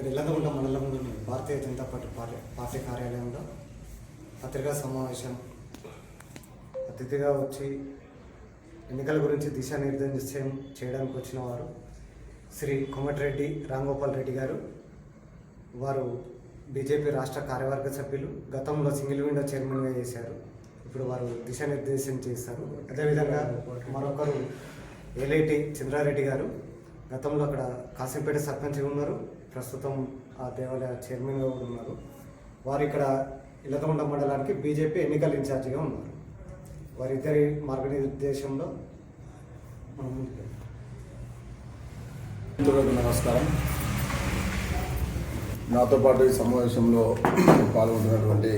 ఇక్కడ ఇల్లందగుంట మండలంలోని Bharatiya Janata party party party కార్యాలయంలో పత్రికా సమావేశం అతిథిగా వచ్చి ఎన్నికల గురించి దిశానిర్దేశం చేయడానికి వచ్చిన వారు శ్రీ కోమటిరెడ్డి రాంగోపాల్ రెడ్డి గారు వారు బీజేపీ రాష్ట్ర కార్యవర్గ సభ్యులు గతంలో సింగిల్ విండో చైర్మన్గా చేశారు. ఇప్పుడు వారు దిశానిర్దేశం చేస్తారు అదేవిధంగా మరొకరు ఏలైటి చంద్రారెడ్డి గారు గతంలో అక్కడ కాసింపేట సర్పంచ్గా ఉన్నారు. ప్రస్తుతం ఆ దేవాలయ చైర్మన్గా కూడా ఉన్నారు. వారు ఇక్కడ ఇలతకొండ మండలానికి బీజేపీ ఎన్నికల ఇన్ఛార్జిగా ఉన్నారు. వారిద్దరి మార్గనిర్దేశంలో మనం మిత్రులకు నమస్కారం. నాతో పాటు ఈ సమావేశంలో పాల్గొంటున్నటువంటి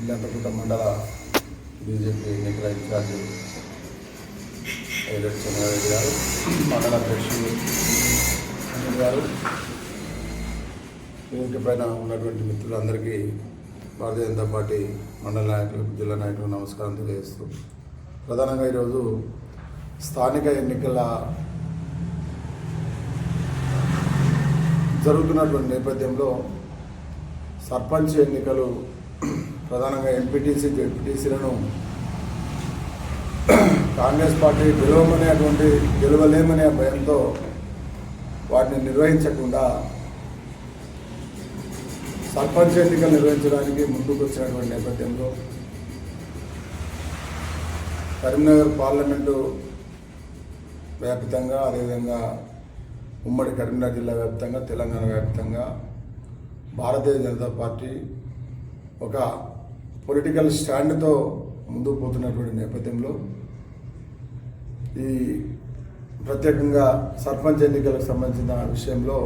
ఇల్లంతకుంట మండల బీజేపీ ఎన్నికల ఇన్ఛార్జి ఎల్లెట్ చంద్రారెడ్డి గారు మండల అధ్యక్షులు అనిల్ గారు వేదిక పైన ఉన్నటువంటి మిత్రులందరికీ భారతీయ జనతా పార్టీ మండల నాయకులకు జిల్లా నాయకులకు నమస్కారం తెలియజేస్తూ ప్రధానంగా ఈరోజు స్థానిక ఎన్నికల జరుగుతున్నటువంటి నేపథ్యంలో సర్పంచ్ ఎన్నికలు ప్రధానంగా ఎంపీటీసీ జెడ్పీటీసీలను కాంగ్రెస్ పార్టీ గెలవమనేటువంటి గెలవలేమనే భయంతో వాటిని నిర్వహించకుండా సర్పంచ్ ఎన్నికలు నిర్వహించడానికి ముందుకు వచ్చినటువంటి నేపథ్యంలో కరీంనగర్ పార్లమెంటు వ్యాప్తంగా అదేవిధంగా ఉమ్మడి కరీంనగర్ జిల్లా వ్యాప్తంగా తెలంగాణ వ్యాప్తంగా భారతీయ జనతా పార్టీ ఒక పొలిటికల్ స్టాండ్తో ముందుకు పోతున్నటువంటి నేపథ్యంలో ఈ ప్రత్యేకంగా సర్పంచ్ ఎన్నికలకు సంబంధించిన విషయంలో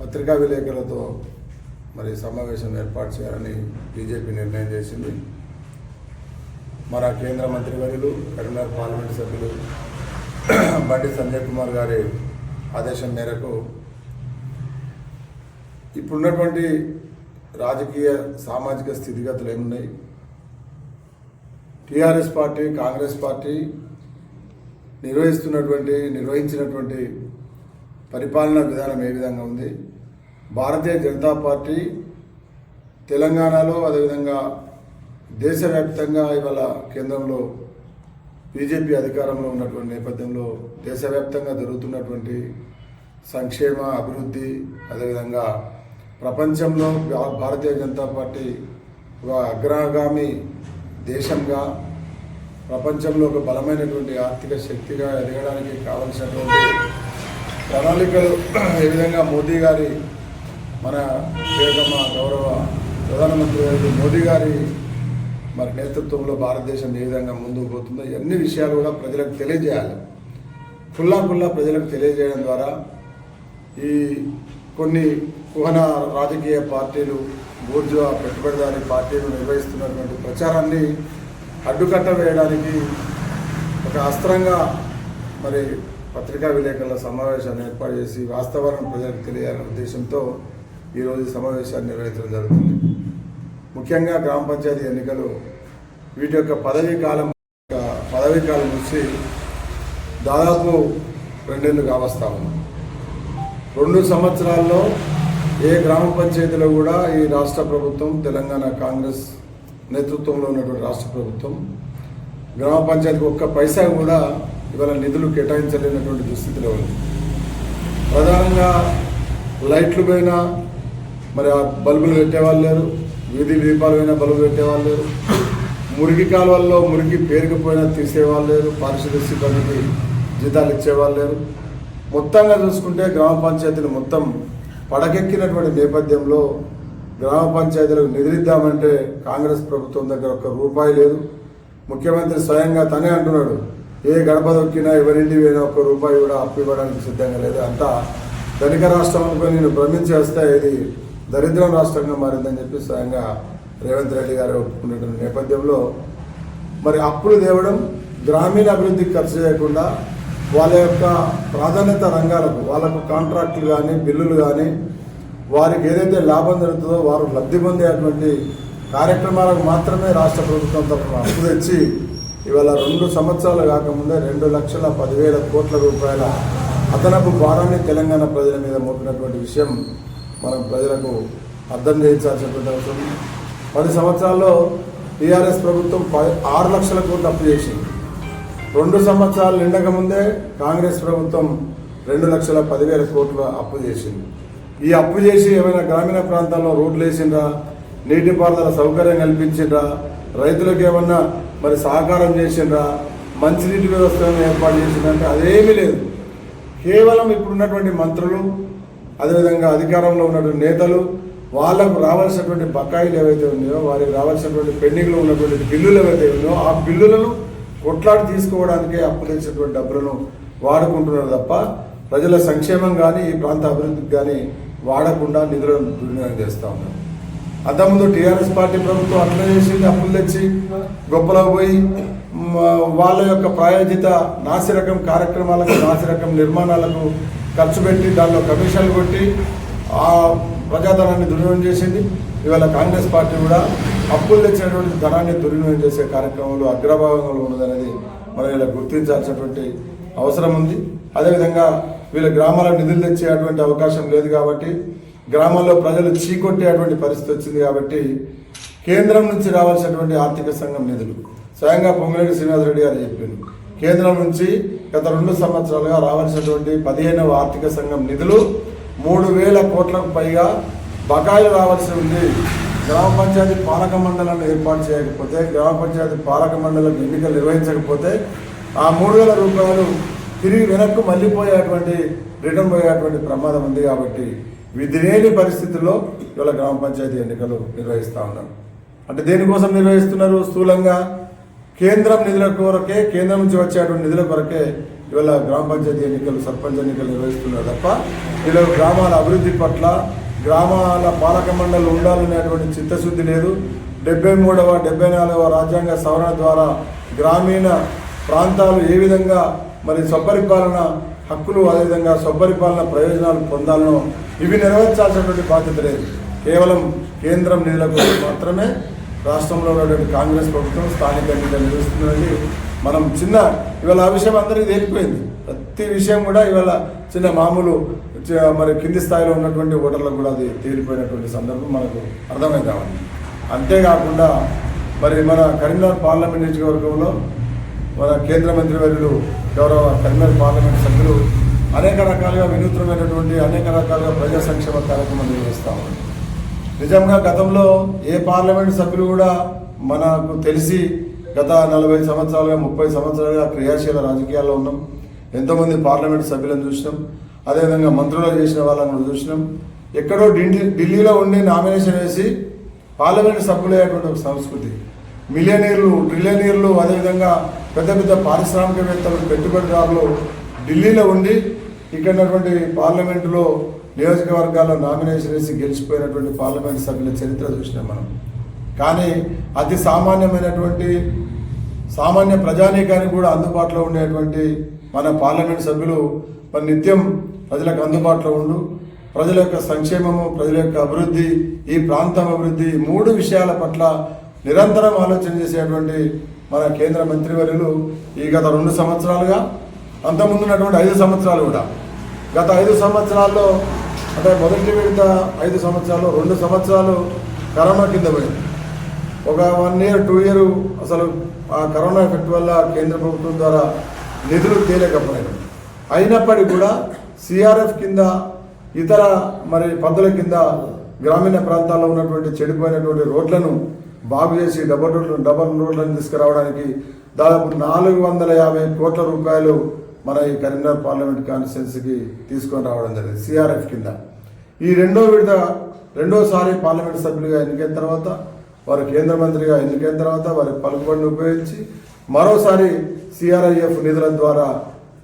పత్రికా విలేకరులతో మరి సమావేశం ఏర్పాటు చేయాలని బీజేపీ నిర్ణయం చేసింది. మన కేంద్ర మంత్రివర్యులు కరీంనగర్ పార్లమెంట్ సభ్యులు బండి సంజయ్ కుమార్ గారి ఆదేశం మేరకు ఇప్పుడున్నటువంటి రాజకీయ సామాజిక స్థితిగతులు ఏమున్నాయి? టీఆర్ఎస్ పార్టీ కాంగ్రెస్ పార్టీ నిర్వహిస్తున్నటువంటి నిర్వహించినటువంటి పరిపాలనా విధానం ఏ విధంగా ఉంది? భారతీయ జనతా పార్టీ తెలంగాణలో అదేవిధంగా దేశవ్యాప్తంగా ఇవాళ కేంద్రంలో బీజేపీ అధికారంలో ఉన్నటువంటి నేపథ్యంలో దేశవ్యాప్తంగా జరుగుతున్నటువంటి సంక్షేమ అభివృద్ధి అదేవిధంగా ప్రపంచంలో భారతీయ జనతా పార్టీ ఒక అగ్రగామి దేశంగా ప్రపంచంలో ఒక బలమైనటువంటి ఆర్థిక శక్తిగా ఎదగడానికి కావలసినటువంటి ప్రణాళికలు ఏ విధంగా మోదీ గారి మన ప్రియతమ గౌరవ ప్రధానమంత్రి గారి మోదీ గారి మరి నేతృత్వంలో భారతదేశం ఏ విధంగా ముందుకు పోతుందో ఇవన్నీ విషయాలు కూడా ప్రజలకు తెలియజేయాలి. కుల్లా కుల్లా ప్రజలకు తెలియజేయడం ద్వారా ఈ కొన్ని కుహన రాజకీయ పార్టీలు బూర్జువా పెట్టుబడిదారి పార్టీలు నిర్వహిస్తున్నటువంటి ప్రచారాన్ని అడ్డుకట్ట వేయడానికి ఒక అస్త్రంగా మరి పత్రికా విలేకరుల సమావేశాన్ని ఏర్పాటు చేసి వాస్తవాలను ప్రజలకు తెలియాలనే ఉద్దేశంతో ఈరోజు సమావేశాన్ని నిర్వహించడం జరుగుతుంది. ముఖ్యంగా గ్రామ పంచాయతీ ఎన్నికలు వీటి యొక్క పదవీ కాలం పదవీ కాలం వచ్చి దాదాపు రెండేళ్ళు కావస్తా ఉంది. రెండు సంవత్సరాల్లో ఏ గ్రామ పంచాయతీలో కూడా ఈ రాష్ట్ర ప్రభుత్వం తెలంగాణ కాంగ్రెస్ నేతృత్వంలో ఉన్నటువంటి రాష్ట్ర ప్రభుత్వం గ్రామ పంచాయతీకి ఒక్క పైసా కూడా ఇవాళ నిధులు కేటాయించలేనటువంటి దుస్థితిలో ఉంది. ప్రధానంగా లైట్లు పైన మరి ఆ బల్బులు పెట్టేవాళ్ళు లేరు వీధి దీపాలు పైన బల్బులు పెట్టేవాళ్ళు లేరు మురికి కాలువల్లో మురికి పేరుకుపోయినా తీసేవాళ్ళు లేరు పారిశుద్ధ్య సిబ్బందికి జీతాలు ఇచ్చేవాళ్ళు లేరు. మొత్తంగా చూసుకుంటే గ్రామ పంచాయతీని మొత్తం పడకెక్కినటువంటి నేపథ్యంలో గ్రామ పంచాయతీలకు నిధులిద్దామంటే కాంగ్రెస్ ప్రభుత్వం దగ్గర ఒక్క రూపాయి లేదు. ముఖ్యమంత్రి స్వయంగా తనే అంటున్నాడు ఏ గడప దొక్కినా ఎవరింటి పోయినా ఒక్క రూపాయి కూడా అప్పు ఇవ్వడానికి సిద్ధంగా లేదు. అంతా ధనిక రాష్ట్రం అనుకుని నేను భ్రమించేస్తే ఇది దరిద్రం రాష్ట్రంగా మారిందని చెప్పి స్వయంగా రేవంత్ రెడ్డి గారు ఒప్పుకున్నటువంటి నేపథ్యంలో మరి అప్పులు తేవడం గ్రామీణ అభివృద్ధికి ఖర్చు చేయకుండా వాళ్ళ యొక్క ప్రాధాన్యత రంగాలకు వాళ్ళకు కాంట్రాక్టులు కానీ బిల్లులు కానీ వారికి ఏదైతే లాభం జరుగుతుందో వారు లబ్ధి పొందేటువంటి కార్యక్రమాలకు మాత్రమే రాష్ట్ర ప్రభుత్వం తరఫున అప్పు తెచ్చి ఇవాళ రెండు సంవత్సరాలు కాకముందే రెండు లక్షల పదివేల కోట్ల రూపాయల అదనపు భారాన్ని తెలంగాణ ప్రజల మీద మోపినటువంటి విషయం మనం ప్రజలకు అర్థం చేయించాల్సినటువంటి అవసరం. పది సంవత్సరాల్లో టీఆర్ఎస్ ప్రభుత్వం ప- ఆరు లక్షల కోట్లు అప్పు చేసింది. రెండు సంవత్సరాలు నిండకముందే కాంగ్రెస్ ప్రభుత్వం రెండు లక్షల పదివేల కోట్లు అప్పు చేసింది. ఈ అప్పు చేసి ఏమైనా గ్రామీణ ప్రాంతాల్లో రోడ్లు వేసిండ్రా? నీటిపారుదల సౌకర్యం కల్పించిండ్రా? రైతులకు ఏమన్నా మరి సహకారం చేసిండ్రా? మంచినీటి వ్యవస్థను ఏర్పాటు చేసిందంటే అదేమీ లేదు. కేవలం ఇప్పుడున్నటువంటి మంత్రులు అదేవిధంగా అధికారంలో ఉన్నటువంటి నేతలు వాళ్ళకు రావాల్సినటువంటి బకాయిలు ఏవైతే ఉన్నాయో వారికి రావాల్సినటువంటి పెండింగ్లో ఉన్నటువంటి బిల్లులు ఏవైతే ఉన్నాయో ఆ బిల్లులను కొట్లాడి తీసుకోవడానికే అప్పు తెచ్చినటువంటి డబ్బులను వాడుకుంటున్నారు తప్ప ప్రజల సంక్షేమం కానీ ఈ ప్రాంత అభివృద్ధికి కానీ వాడకుండా నిధులను దుర్వినియోగం చేస్తూ ఉన్నారు. అంతకుముందు టీఆర్ఎస్ పార్టీ ప్రభుత్వం అట్లా చేసింది అప్పులు తెచ్చి గొప్పలో పోయి వాళ్ళ యొక్క ప్రాయోజిత నాసిరకం కార్యక్రమాలకు నాసిరకం నిర్మాణాలకు ఖర్చు పెట్టి దానిలో కమిషన్లు కొట్టి ఆ ప్రజాధనాన్ని దుర్వినియోగం చేసింది. ఇవాళ కాంగ్రెస్ పార్టీ కూడా అప్పులు తెచ్చినటువంటి ధనాన్ని దుర్వినియోగం చేసే కార్యక్రమంలో అగ్రభాగంలో ఉన్నదనేది మనం ఇలా గుర్తించాల్సినటువంటి అవసరం ఉంది. అదేవిధంగా వీళ్ళ గ్రామాల నిధులు తెచ్చేటువంటి అవకాశం లేదు కాబట్టి గ్రామాల్లో ప్రజలు చీకొట్టేటువంటి పరిస్థితి వచ్చింది కాబట్టి కేంద్రం నుంచి రావాల్సినటువంటి ఆర్థిక సంఘం నిధులు. స్వయంగా పొంగులేటి శ్రీనివాసరెడ్డి గారు చెప్పింది కేంద్రం నుంచి గత రెండు సంవత్సరాలుగా రావాల్సినటువంటి పదిహేనవ ఆర్థిక సంఘం నిధులు మూడు వేల కోట్లకు పైగా బకాయిలు రావాల్సి ఉంది. గ్రామ పంచాయతీ పాలక మండలాన్ని ఏర్పాటు చేయకపోతే గ్రామ పంచాయతీ పాలక మండలం ఎన్నికలు నిర్వహించకపోతే ఆ మూడు వేల రూపాయలు తిరిగి వెనక్కు మళ్ళీపోయేటువంటి రిటర్న్ పోయేటువంటి ప్రమాదం ఉంది కాబట్టి విధిలేని పరిస్థితుల్లో ఇవాళ గ్రామ పంచాయతీ ఎన్నికలు నిర్వహిస్తూ ఉన్నారు అంటే దేనికోసం నిర్వహిస్తున్నారు? స్థూలంగా కేంద్రం నిధుల కొరకే కేంద్రం నుంచి వచ్చేటువంటి నిధుల కొరకే ఇవాళ గ్రామ పంచాయతీ ఎన్నికలు సర్పంచ్ ఎన్నికలు నిర్వహిస్తున్నారు తప్ప ఇలా గ్రామాల అభివృద్ధి పట్ల గ్రామాల పాలక మండలి ఉండాలనేటువంటి చిత్తశుద్ధి లేదు. డెబ్బై మూడవ డెబ్బై నాలుగవ రాజ్యాంగ సవరణ ద్వారా గ్రామీణ ప్రాంతాలు ఏ విధంగా మరి స్వపరిపాలన హక్కులు అదేవిధంగా స్వపరిపాలన ప్రయోజనాలు పొందాలనో ఇవి నెరవేర్చాల్సినటువంటి బాధ్యత లేదు. కేవలం కేంద్రం నిధులకు మాత్రమే రాష్ట్రంలో ఉన్నటువంటి కాంగ్రెస్ ప్రభుత్వం స్థానిక ఎన్నికలు నిర్వహిస్తుందండి. మనం చిన్న ఇవాళ ఆ విషయం అందరికీ తేలిపోయింది. ప్రతి విషయం కూడా ఇవాళ చిన్న మామూలు మరి కింది స్థాయిలో ఉన్నటువంటి ఓటర్లకు కూడా అది తేలిపోయినటువంటి సందర్భం మనకు అర్థమవుతామండి అంతేకాకుండా మరి మన కరీంనగర్ పార్లమెంట్ నియోజకవర్గంలో మన కేంద్ర మంత్రి వర్యులు గౌరవ కన్వీనర్ పార్లమెంట్ సభ్యులు అనేక రకాలుగా వినూత్నమైనటువంటి అనేక రకాలుగా ప్రజా సంక్షేమ కార్యక్రమాలు నిర్వహిస్తూ ఉన్నారు. నిజంగా గతంలో ఏ పార్లమెంట్ సభ్యులు కూడా మనకు తెలిసి గత నలభై సంవత్సరాలుగా ముప్పై సంవత్సరాలుగా క్రియాశీల రాజకీయాల్లో ఉన్నాం. ఎంతోమంది పార్లమెంట్ సభ్యులను చూసినాం. అదేవిధంగా మంత్రులు చేసిన వాళ్ళని కూడా చూసినాం. ఎక్కడో ఢిల్లీ ఢిల్లీలో ఉండి నామినేషన్ వేసి పార్లమెంట్ సభ్యులయ్యేటువంటి ఒక సంస్కృతి. మిలియనీర్లు ట్రిలియనీర్లు అదేవిధంగా పెద్ద పెద్ద పారిశ్రామికవేత్తలు పెట్టుబడిదారులు ఢిల్లీలో ఉండి ఇక్కడ ఉన్నటువంటి పార్లమెంటులో నియోజకవర్గాల్లో నామినేషన్ వేసి గెలిచిపోయినటువంటి పార్లమెంట్ సభ్యుల చరిత్ర చూసినాం మనం. కానీ అతి సామాన్యమైనటువంటి సామాన్య ప్రజానీకానికి కూడా అందుబాటులో ఉండేటువంటి మన పార్లమెంట్ సభ్యులు మరి నిత్యం ప్రజలకు అందుబాటులో ఉండు ప్రజల యొక్క సంక్షేమము ప్రజల యొక్క అభివృద్ధి ఈ ప్రాంతం అభివృద్ధి మూడు విషయాల పట్ల నిరంతరం ఆలోచన చేసేటువంటి మన కేంద్ర మంత్రివర్యులు ఈ గత రెండు సంవత్సరాలుగా అంతకుముందు ఉన్నటువంటి ఐదు సంవత్సరాలు కూడా. గత ఐదు సంవత్సరాల్లో అంటే మొదటి విడత ఐదు సంవత్సరాలు రెండు సంవత్సరాలు కరోనా కింద పోయింది ఒక వన్ ఇయర్ టూ ఇయర్ అసలు ఆ కరోనా ఎఫెక్ట్ వల్ల కేంద్ర ప్రభుత్వం ద్వారా నిధులు తేలేకపోయాయి అయినప్పటికీ కూడా సిఆర్ఎఫ్ కింద ఇతర మరి పద్ధతుల కింద గ్రామీణ ప్రాంతాల్లో ఉన్నటువంటి చెడిపోయినటువంటి రోడ్లను బాగు చేసి డబల్ రోడ్లు డబల్ రోడ్లను తీసుకురావడానికి దాదాపు నాలుగు వందల యాభై కోట్ల రూపాయలు మన ఈ కరీంనగర్ పార్లమెంట్ కాన్స్టిట్యున్సీకి తీసుకొని రావడం జరిగింది సిఆర్ఎఫ్ కింద. ఈ రెండో విడత రెండోసారి పార్లమెంట్ సభ్యులుగా ఎన్నికైన తర్వాత వారు కేంద్ర మంత్రిగా ఎన్నికైన తర్వాత వారి పలుకుబడిని ఉపయోగించి మరోసారి సిఆర్ఐఎఫ్ నిధుల ద్వారా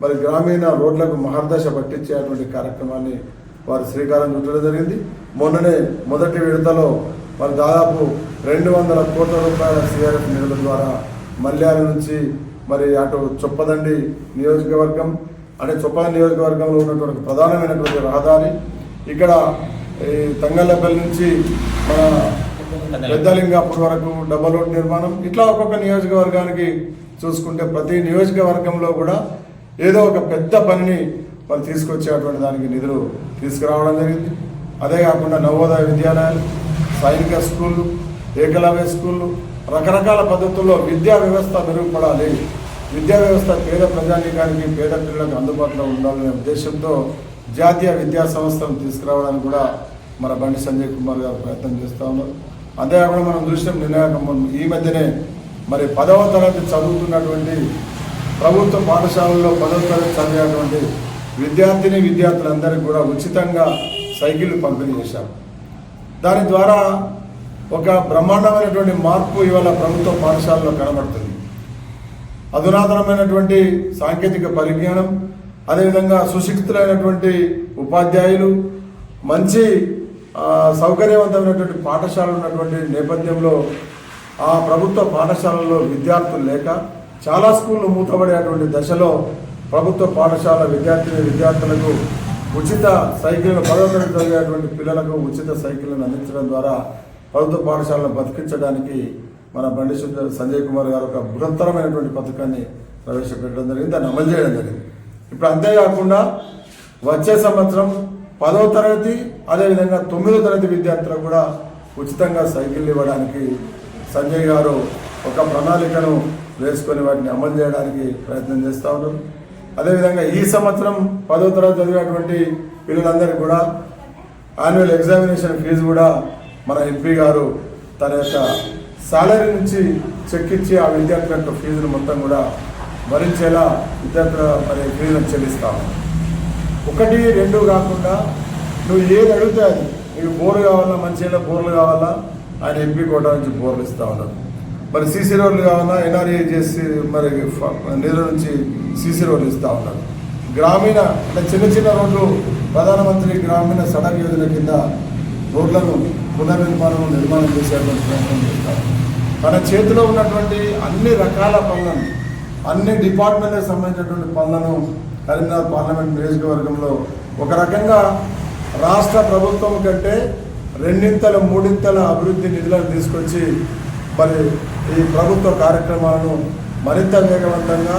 మరి గ్రామీణ రోడ్లకు మహర్దశ పట్టించేటువంటి కార్యక్రమాన్ని వారు శ్రీకారం చుట్టడం జరిగింది. మొన్ననే మొదటి విడతలో మరి దాదాపు రెండు వందల కోట్ల రూపాయల సిఆర్ఎఫ్ నిధుల ద్వారా మల్యాల నుంచి మరి అటు చొప్పదండి నియోజకవర్గం అంటే చొప్పదండి నియోజకవర్గంలో ఉన్నటువంటి ప్రధానమైనటువంటి రహదారి. ఇక్కడ ఈ తంగళ్ళపల్లి నుంచి మన పెద్దలింగాపూర్ వరకు డబల్ రోడ్ నిర్మాణం. ఇట్లా ఒక్కొక్క నియోజకవర్గానికి చూసుకుంటే ప్రతి నియోజకవర్గంలో కూడా ఏదో ఒక పెద్ద పనిని వాళ్ళు తీసుకొచ్చేటువంటి దానికి నిధులు తీసుకురావడం జరిగింది. అదే కాకుండా నవోదయ విద్యాలయాలు సైనిక స్కూళ్ళు ఏకలవ్య స్కూళ్ళు రకరకాల పద్ధతుల్లో విద్యా వ్యవస్థ మెరుగుపడాలి. విద్యా వ్యవస్థ పేద ప్రజానీకానికి పేద పిల్లలకు అందుబాటులో ఉండాలనే ఉద్దేశంతో జాతీయ విద్యా సంస్థను తీసుకురావడానికి కూడా మన బండి సంజయ్ కుమార్ గారు ప్రయత్నం చేస్తూ ఉన్నారు. అంతేకాకుండా మనం చూసినాం నిన్న ఈ మధ్యనే మరి పదవ తరగతి చదువుతున్నటువంటి ప్రభుత్వ పాఠశాలల్లో పదవ తరగతి చదివేటువంటి విద్యార్థిని విద్యార్థులందరికీ కూడా ఉచితంగా సైకిళ్ళు పంపిణీ చేశాం దాని ద్వారా ఒక బ్రహ్మాండమైనటువంటి మార్పు ఇవాళ ప్రభుత్వ పాఠశాలలో కనబడుతుంది. అధునాతనమైనటువంటి సాంకేతిక పరిజ్ఞానం అదేవిధంగా సుశిక్షితులైనటువంటి ఉపాధ్యాయులు మంచి సౌకర్యవంతమైనటువంటి పాఠశాలలు ఉన్నటువంటి నేపథ్యంలో ఆ ప్రభుత్వ పాఠశాలలో విద్యార్థులు లేక చాలా స్కూళ్ళు మూతపడేటువంటి దశలో ప్రభుత్వ పాఠశాల విద్యార్థిని విద్యార్థులకు ఉచిత సైకిళ్ళను పదవ తరగతి చదివేటువంటి పిల్లలకు ఉచిత సైకిళ్ళను అందించడం ద్వారా ప్రభుత్వ పాఠశాలను బతికించడానికి మన బండి సంజయ్ కుమార్ గారు ఒక బృహత్తరమైనటువంటి పథకాన్ని ప్రవేశపెట్టడం జరిగింది. దాన్ని అమలు చేయడం జరిగింది. ఇప్పుడు అంతేకాకుండా వచ్చే సంవత్సరం పదవ తరగతి అదేవిధంగా తొమ్మిదో తరగతి విద్యార్థులకు కూడా ఉచితంగా సైకిళ్ళు ఇవ్వడానికి సంజయ్ గారు ఒక ప్రణాళికను వేసుకొని వాటిని అమలు చేయడానికి ప్రయత్నం చేస్తూ ఉన్నారు. అదేవిధంగా ఈ సంవత్సరం పదో తరగతి చదివేటువంటి పిల్లలందరికీ కూడా యాన్యువల్ ఎగ్జామినేషన్ ఫీజు కూడా మన ఎంపీ గారు తన యొక్క శాలరీ నుంచి చెక్ ఇచ్చి ఆ విద్యార్థుల యొక్క ఫీజులు మొత్తం కూడా భరించేలా విద్యార్థుల మరి ఫీజులను చెల్లిస్తాము ఒకటి రెండు కాకుండా నువ్వు ఏది అడిగితే అది. నీకు బోర్లు కావాలా మంచిగా బోర్లు కావాలా? ఆయన ఎంపీ కోట నుంచి బోర్లు ఇస్తూ ఉన్నారు మరి సీసీ రోడ్లు కావాలా? ఎన్ఆర్ఏ చేసి మరి ఫ- నిధుల నుంచి సీసీ రోడ్లు ఇస్తూ ఉన్నారు గ్రామీణ అంటే చిన్న చిన్న రోడ్లు ప్రధానమంత్రి గ్రామీణ సడక్ యోజన కింద రోడ్లను పునర్నిర్మాణం నిర్మాణం చేసేటువంటి ప్రయత్నం చేస్తారు. తన చేతిలో ఉన్నటువంటి అన్ని రకాల పనులను అన్ని డిపార్ట్మెంట్లకు సంబంధించినటువంటి పనులను కరీంనగర్ పార్లమెంట్ నియోజకవర్గంలో ఒక రకంగా రాష్ట్ర ప్రభుత్వం కంటే రెండింతల మూడింతల అభివృద్ధి నిధులను తీసుకొచ్చి మరి ఈ ప్రభుత్వ కార్యక్రమాలను మరింత వేగవంతంగా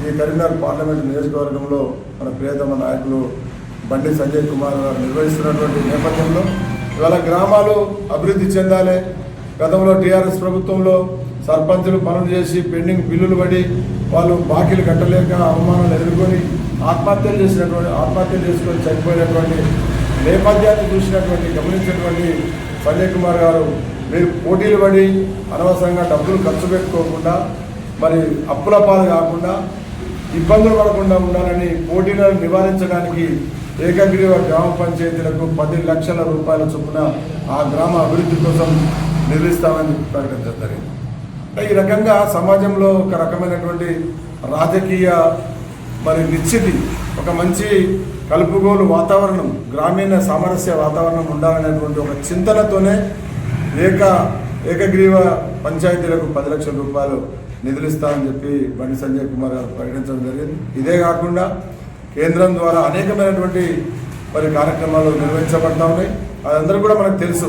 ఈ కరీంనగర్ పార్లమెంట్ నియోజకవర్గంలో మన ప్రియతమ నాయకులు బండి సంజయ్ కుమార్ గారు నిర్వహిస్తున్నటువంటి నేపథ్యంలో ఇవాళ గ్రామాలు అభివృద్ధి చెందాలి. గతంలో టీఆర్ఎస్ ప్రభుత్వంలో సర్పంచులు పనులు చేసి పెండింగ్ బిల్లులు పడి వాళ్ళు బాకీలు కట్టలేక అవమానాలు ఎదుర్కొని ఆత్మహత్యలు చేసినటువంటి ఆత్మహత్యలు చేసుకొని చనిపోయినటువంటి నేపథ్యాన్ని చూసినటువంటి గమనించినటువంటి సంజయ్ కుమార్ గారు మీరు పోటీలు పడి అనవసరంగా డబ్బులు ఖర్చు పెట్టుకోకుండా మరి అప్పుల పాలు కాకుండా ఇబ్బందులు పడకుండా ఉండాలని పోటీలను నివారించడానికి ఏకగ్రీవ గ్రామ పంచాయతీలకు పది లక్షల రూపాయల చొప్పున ఆ గ్రామ అభివృద్ధి కోసం నిర్వహిస్తామని ప్రకటించడం జరిగింది ఈ రకంగా సమాజంలో ఒక రకమైనటువంటి రాజకీయ మరి నిశ్చితి ఒక మంచి కలుపుగోలు వాతావరణం గ్రామీణ సామరస్య వాతావరణం ఉండాలనేటువంటి ఒక చింతనతోనే ఏక ఏకగ్రీవ పంచాయతీలకు పది లక్షల రూపాయలు నిధులు ఇస్తామని చెప్పి బండి సంజయ్ కుమార్ గారు ప్రకటించడం జరిగింది. ఇదే కాకుండా కేంద్రం ద్వారా అనేకమైనటువంటి మరి కార్యక్రమాలు నిర్వహించబడతా ఉన్నాయి. అదందరూ కూడా మనకు తెలుసు.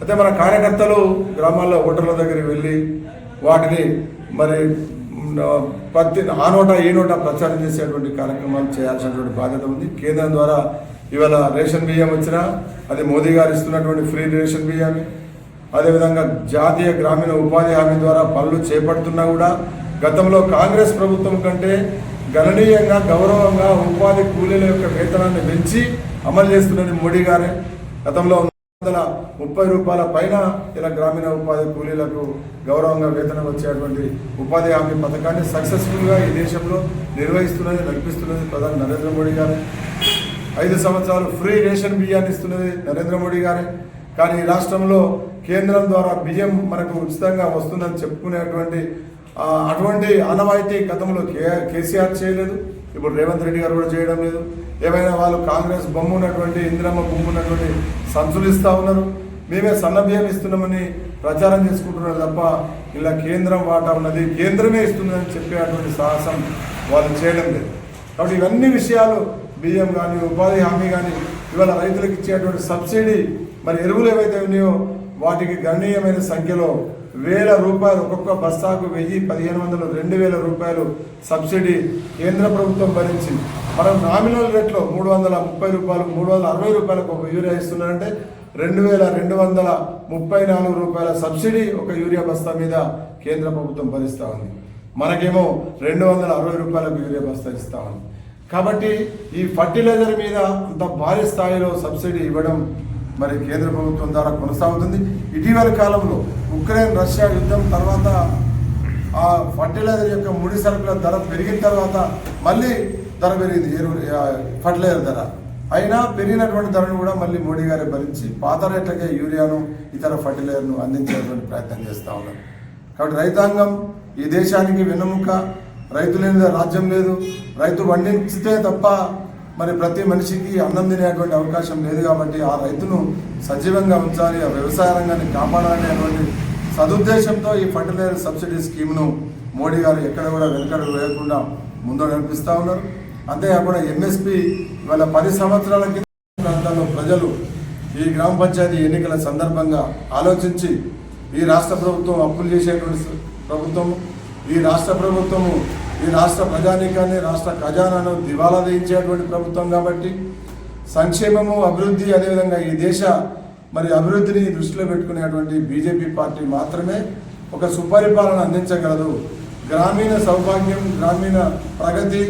అయితే మన కార్యకర్తలు గ్రామాల్లో ఓటర్ల దగ్గరికి వెళ్ళి వాటిని మరి ప్రతి ఆ నోట ఏ నోట ప్రచారం చేసేటువంటి కార్యక్రమాలు చేయాల్సినటువంటి బాధ్యత ఉంది. కేంద్రం ద్వారా ఇవాళ రేషన్ బియ్యం వచ్చినా అది మోదీ గారు ఇస్తున్నటువంటి ఫ్రీ రేషన్ బియ్యాన్ని అదేవిధంగా జాతీయ గ్రామీణ ఉపాధి హామీ ద్వారా పనులు చేపడుతున్నా కూడా గతంలో కాంగ్రెస్ ప్రభుత్వం కంటే గణనీయంగా గౌరవంగా ఉపాధి కూలీల యొక్క వేతనాన్ని పెంచి అమలు చేస్తున్నది మోడీ గారే. గతంలో వందల ముప్పై రూపాయల పైన ఇలా గ్రామీణ ఉపాధి కూలీలకు గౌరవంగా వేతనం వచ్చేటువంటి ఉపాధి హామీ పథకాన్ని సక్సెస్ఫుల్గా ఈ దేశంలో నిర్వహిస్తున్నది నడిపిస్తున్నది ప్రధాని నరేంద్ర మోడీ గారే. ఐదు సంవత్సరాలు ఫ్రీ రేషన్ బియ్యాన్ని ఇస్తున్నది నరేంద్ర మోడీ గారే. కానీ ఈ రాష్ట్రంలో కేంద్రం ద్వారా బియ్యం మనకు ఉచితంగా వస్తుందని చెప్పుకునేటువంటి అటువంటి ఆనవాయితీ గతంలో కే కేసీఆర్ చేయలేదు. ఇప్పుడు రేవంత్ రెడ్డి గారు కూడా చేయడం లేదు. ఏమైనా వాళ్ళు కాంగ్రెస్ బొమ్మ ఉన్నటువంటి ఇందిరమ్మ బొమ్మ ఉన్నటువంటి సంచులు ఇస్తూ ఉన్నారు. మేమే సన్నబియ్యం ఇస్తున్నామని ప్రచారం చేసుకుంటున్నారు తప్ప ఇలా కేంద్రం వాటా ఉన్నది కేంద్రమే ఇస్తుందని చెప్పేటువంటి సాహసం వాళ్ళు చేయడం లేదు. కాబట్టి ఇవన్నీ విషయాలు బియ్యం కానీ ఉపాధి హామీ కానీ ఇవాళ రైతులకు ఇచ్చేటువంటి సబ్సిడీ మరి ఎరువులు ఏవైతే ఉన్నాయో వాటికి గణనీయమైన సంఖ్యలో వేల రూపాయలు ఒక్కొక్క బస్తాకు వెయ్యి పదిహేను వందలు రెండు వేల రూపాయలు సబ్సిడీ కేంద్ర ప్రభుత్వం భరించింది. మనం నామినల్ రేట్లో మూడు వందల ముప్పై రూపాయలు మూడు వందల అరవై రూపాయలకు ఒక యూరియా ఇస్తున్నారంటే రెండు వేల రెండు వందల ముప్పై నాలుగు రూపాయల సబ్సిడీ ఒక యూరియా బస్తా మీద కేంద్ర ప్రభుత్వం భరిస్తూ ఉంది. మనకేమో రెండు వందల అరవై రూపాయలకు యూరియా బస్తా ఇస్తూ ఉంది. కాబట్టి ఈ ఫర్టిలైజర్ మీద అంత భారీ స్థాయిలో సబ్సిడీ ఇవ్వడం మరి కేంద్ర ప్రభుత్వం ద్వారా కొనసాగుతుంది. ఇటీవల కాలంలో ఉక్రెయిన్ రష్యా యుద్ధం తర్వాత ఆ ఫర్టిలైజర్ యొక్క ముడి సరుకుల ధర పెరిగిన తర్వాత మళ్ళీ ధర పెరిగింది. ఎరువు ఫర్టిలైజర్ ధర. అయినా పెరిగినటువంటి ధరను కూడా మళ్ళీ మోడీ గారే భరించి పాత రేట్లకే యూరియాను ఇతర ఫర్టిలైజర్ను అందించేటువంటి ప్రయత్నం చేస్తూ ఉన్నారు. కాబట్టి రైతాంగం ఈ దేశానికి వెన్నెముక. రైతు లేని రాజ్యం లేదు. రైతు పండించితే తప్ప మరి ప్రతి మనిషికి అన్నం తినేటువంటి అవకాశం లేదు కాబట్టి ఆ రైతును సజీవంగా ఉంచాలి ఆ వ్యవసాయ రంగాన్ని కాపాడాలి అనేటువంటి సదుద్దేశంతో ఈ ఫర్టిలైజర్ సబ్సిడీ స్కీమ్ను మోడీ గారు ఎక్కడ కూడా వెనుకడు వేయకుండా ముందు నడిపిస్తూ ఉన్నారు. అంతేకాకుండా ఎంఎస్పి ఇవాళ పది సంవత్సరాల కింద ప్రాంతాల్లో ప్రజలు ఈ గ్రామ పంచాయతీ ఎన్నికల సందర్భంగా ఆలోచించి ఈ రాష్ట్ర ప్రభుత్వం అప్పులు చేసేటువంటి ప్రభుత్వం ఈ రాష్ట్ర ప్రభుత్వము ఈ రాష్ట్ర ప్రజానీకాన్ని రాష్ట్ర ఖజానాను దివాలా దించేటువంటి ప్రభుత్వం కాబట్టి సంక్షేమము అభివృద్ధి అదేవిధంగా ఈ దేశ మరి అభివృద్ధిని దృష్టిలో పెట్టుకునేటువంటి బీజేపీ పార్టీ మాత్రమే ఒక సుపరిపాలన అందించగలదు. గ్రామీణ సౌభాగ్యం గ్రామీణ ప్రగతి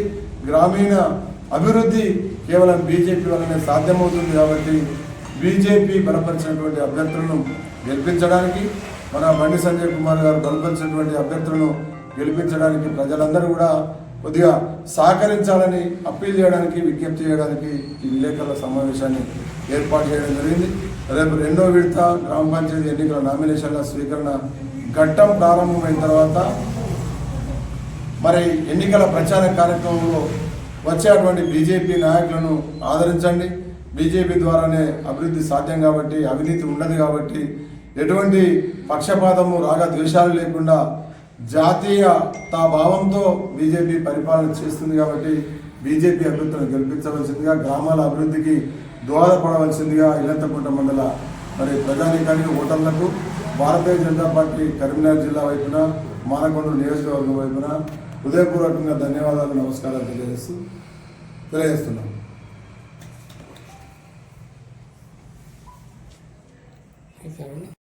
గ్రామీణ అభివృద్ధి కేవలం బీజేపీ వల్లనే సాధ్యమవుతుంది కాబట్టి బీజేపీ బలపరిచినటువంటి అభ్యర్థులను గెలిపించడానికి మన బండి సంజయ్ కుమార్ గారు బలపరిచినటువంటి అభ్యర్థులను గెలిపించడానికి ప్రజలందరూ కూడా కొద్దిగా సహకరించాలని అప్పీల్ చేయడానికి విజ్ఞప్తి చేయడానికి ఈ విలేకరుల సమావేశాన్ని ఏర్పాటు చేయడం జరిగింది. రేపు రెండో విడత గ్రామ పంచాయతీ ఎన్నికల నామినేషన్ల స్వీకరణ ఘట్టం ప్రారంభమైన తర్వాత మరి ఎన్నికల ప్రచార కార్యక్రమంలో వచ్చేటువంటి బీజేపీ నాయకులను ఆదరించండి. బీజేపీ ద్వారానే అభివృద్ధి సాధ్యం కాబట్టి అవినీతి ఉండదు కాబట్టి ఎటువంటి పక్షపాతము రాగ ద్వేషాలు లేకుండా జాతీయ తా భావంతో బీజేపీ పరిపాలన చేస్తుంది కాబట్టి బీజేపీ అభ్యర్థులను గెలిపించవలసిందిగా గ్రామాల అభివృద్ధికి దోహదపడవలసిందిగా ఇల్లంతకుంట మండల మరి ప్రజానీకానికి ఓటర్లకు భారతీయ జనతా పార్టీ కరీంనగర్ జిల్లా వైపున మానకొండ నియోజకవర్గం వైపున హృదయపూర్వకంగా ధన్యవాదాలు నమస్కారాలు తెలియజేస్తూ తెలియజేస్తున్నాం.